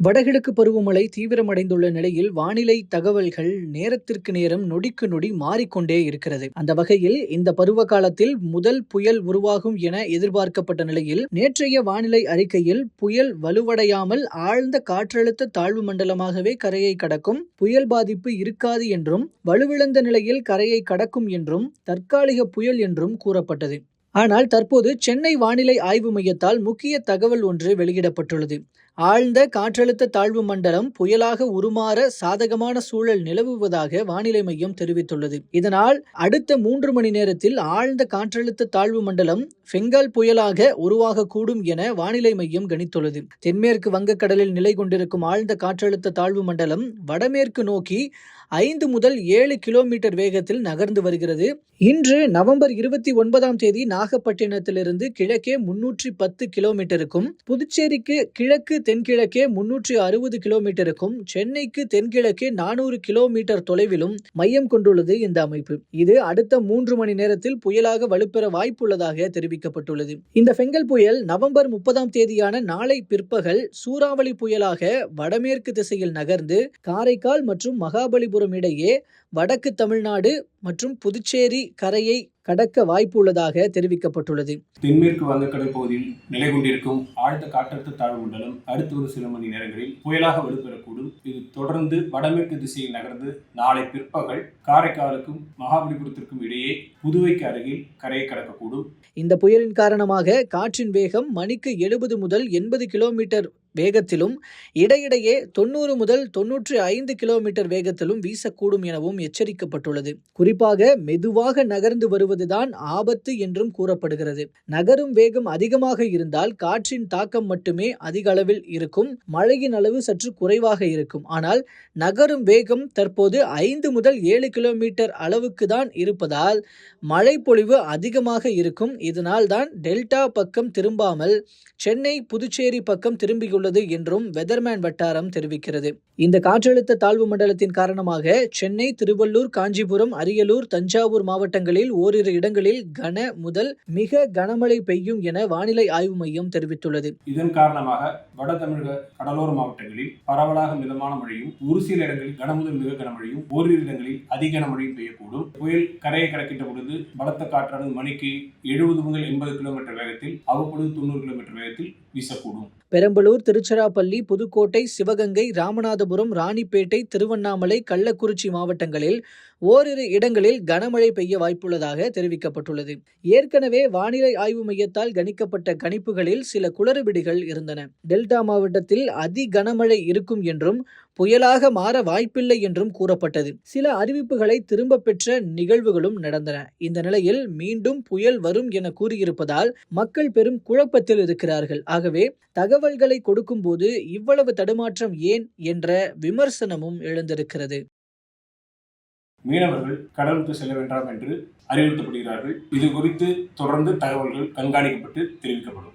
வடகிழக்கு பருவமழை தீவிரமடைந்துள்ள நிலையில் வானிலை தகவல்கள் நேரத்திற்கு நேரம் நொடிக்கு நொடி மாறிக்கொண்டே இருக்கிறது. அந்த வகையில் இந்த பருவ காலத்தில் முதல் புயல் உருவாகும் என எதிர்பார்க்கப்பட்ட நிலையில் நேற்றைய வானிலை அறிக்கையில் புயல் வலுவடையாமல் ஆழ்ந்த காற்றழுத்த தாழ்வு மண்டலமாகவே கரையை கடக்கும் புயல் பாதிப்பு இருக்காது என்றும் வலுவிழந்த நிலையில் கரையை கடக்கும் என்றும் தற்காலிக புயல் என்றும் கூறப்பட்டது. ஆனால் தற்போது சென்னை வானிலை ஆய்வு மையத்தால் முக்கிய தகவல் ஒன்று வெளியிடப்பட்டுள்ளது. ஆழ்ந்த காற்றழுத்த தாழ்வு மண்டலம் புயலாக உருமாற சாதகமான சூழல் நிலவுவதாக வானிலை மையம் தெரிவித்துள்ளது. இதனால் அடுத்த மூன்று மணி நேரத்தில் ஆழ்ந்த காற்றழுத்த தாழ்வு மண்டலம் பெங்கால் புயலாக உருவாகக்கூடும் என வானிலை மையம் கணித்துள்ளது. தென்மேற்கு வங்கக்கடலில் நிலை கொண்டிருக்கும் ஆழ்ந்த காற்றழுத்த தாழ்வு மண்டலம் வடமேற்கு நோக்கி ஐந்து முதல் ஏழு கிலோமீட்டர் வேகத்தில் நகர்ந்து வருகிறது. இன்று நவம்பர் இருபத்தி ஒன்பதாம் தேதி நாகப்பட்டினத்திலிருந்து கிழக்கே முன்னூற்றி பத்து கிலோமீட்டருக்கும் புதுச்சேரிக்கு கிழக்கு தென்கிழக்கே முன்னூற்றி அறுபது கிலோமீட்டருக்கும் சென்னைக்கு தென்கிழக்கே நானூறு கிலோமீட்டர் தொலைவிலும் மையம் கொண்டுள்ளது இந்த அமைப்பு. இது அடுத்த மூன்று மணி நேரத்தில் புயலாக வலுப்பெற வாய்ப்புள்ளதாக தெரிவிக்கப்பட்டுள்ளது. இந்த பெங்கல் புயல் நவம்பர் முப்பதாம் தேதியான நாளை பிற்பகல் சூறாவளி புயலாக வடமேற்கு திசையில் நகர்ந்து காரைக்கால் மற்றும் மகாபலிபுரம் இடையே வடக்கு தமிழ்நாடு மற்றும் புதுச்சேரி கரையை கடக்க வாய்ப்பு உள்ளதாக தெரிவிக்கப்பட்டுள்ளது. தென்மேற்கு வங்கக்கடல் பகுதியில் நிலை கொண்டிருக்கும் ஆழ்ந்த காற்றழுத்த தாழ்வு மண்டலம் அடுத்து ஒரு சில மணி நேரங்களில் புயலாக வலுப்பெறக்கூடும். இது தொடர்ந்து வடமேற்கு திசையில் நகர்ந்து நாளை பிற்பகல் காரைக்காலுக்கும் மகாபலிபுரத்திற்கும் இடையே புதுவைக்கு அருகில் கரையை கடக்கக்கூடும். இந்த புயலின் காரணமாக காற்றின் வேகம் மணிக்கு எழுபது முதல் எண்பது கிலோமீட்டர் வேகத்திலும் இடையிடையே தொண்ணூறு முதல் தொன்னூற்றி ஐந்து கிலோமீட்டர் வேகத்திலும் வீசக்கூடும் எனவும் எச்சரிக்கப்பட்டுள்ளது. குறிப்பாக மெதுவாக நகர்ந்து வருவதுதான் ஆபத்து என்றும் கூறப்படுகிறது. நகரும் வேகம் அதிகமாக இருந்தால் காற்றின் தாக்கம் மட்டுமே அதிக அளவில் இருக்கும். மழையின் அளவு சற்று குறைவாக இருக்கும். ஆனால் நகரும் வேகம் தற்போது ஐந்து முதல் ஏழு கிலோமீட்டர் அளவுக்கு தான் இருப்பதால் மழை பொழிவு அதிகமாக இருக்கும். இதனால் தான் டெல்டா பக்கம் திரும்பாமல் சென்னை புதுச்சேரி பக்கம் திரும்பியுள்ளது என்றும் வெதர்மேன் வட்டாரம் தெரிவிக்கிறது. இந்த காற்றழுத்த தாழ்வு மண்டலத்தின் காரணமாக சென்னை திருவள்ளூர் காஞ்சிபுரம் அரியலூர் தஞ்சாவூர் மாவட்டங்களில் ஓரிரு இடங்களில் கன முதல் மிக கனமழை பெய்யும் என வானிலை ஆய்வு மையம் தெரிவித்துள்ளது. இதன் காரணமாக வட தமிழக கடலோர மாவட்டங்களில் பரவலாக மிதமான மழையும் ஒரு சில இடங்களில் கனமுதல் மிக கனமழையும் ஓரிரு இடங்களில் அதி கனமழையும் பெய்யக்கூடும். புயல் கரையை கடக்கின்ற பொழுது பலத்த காற்றானது மணிக்கு எழுபது முதல் எண்பது கிலோமீட்டர் வேகத்தில் அவ்வப்பொழுது தொண்ணூறு கிலோமீட்டர் வேகத்தில் வீசக்கூடும். பெரம்பலூர் திருச்சிராப்பள்ளி புதுக்கோட்டை சிவகங்கை ராமநாதபுரம் ராணிப்பேட்டை திருவண்ணாமலை கள்ளக்குறிச்சி மாவட்டங்களில் ஓரிரு இடங்களில் கனமழை பெய்ய வாய்ப்புள்ளதாக தெரிவிக்கப்பட்டுள்ளது. ஏற்கனவே வானிலை ஆய்வு மையத்தால் கணிக்கப்பட்ட கணிப்புகளில் சில குளறுபிடிகள் இருந்தன. டெல்டா மாவட்டத்தில் அதி கனமழை இருக்கும் என்றும் புயலாக மாற வாய்ப்பில்லை என்றும் கூறப்பட்டது. சில அறிவிப்புகளை திரும்ப பெற்ற நிகழ்வுகளும் நடந்தன. இந்த நிலையில் மீண்டும் புயல் வரும் என கூறியிருப்பதால் மக்கள் பெரும் குழப்பத்தில் இருக்கிறார்கள். ஆகவே தகவல்களை கொடுக்கும்போது இவ்வளவு தடுமாற்றம் ஏன் என்ற விமர்சனமும் எழுந்திருக்கிறது. மீனவர்கள் கடலுக்கு செல்ல வேண்டாம் என்று அறிவுறுத்தப்படுகிறார்கள். இது குறித்து தொடர்ந்து தகவல்கள் கண்காணிக்கப்பட்டு தெரிவிக்கப்படும்.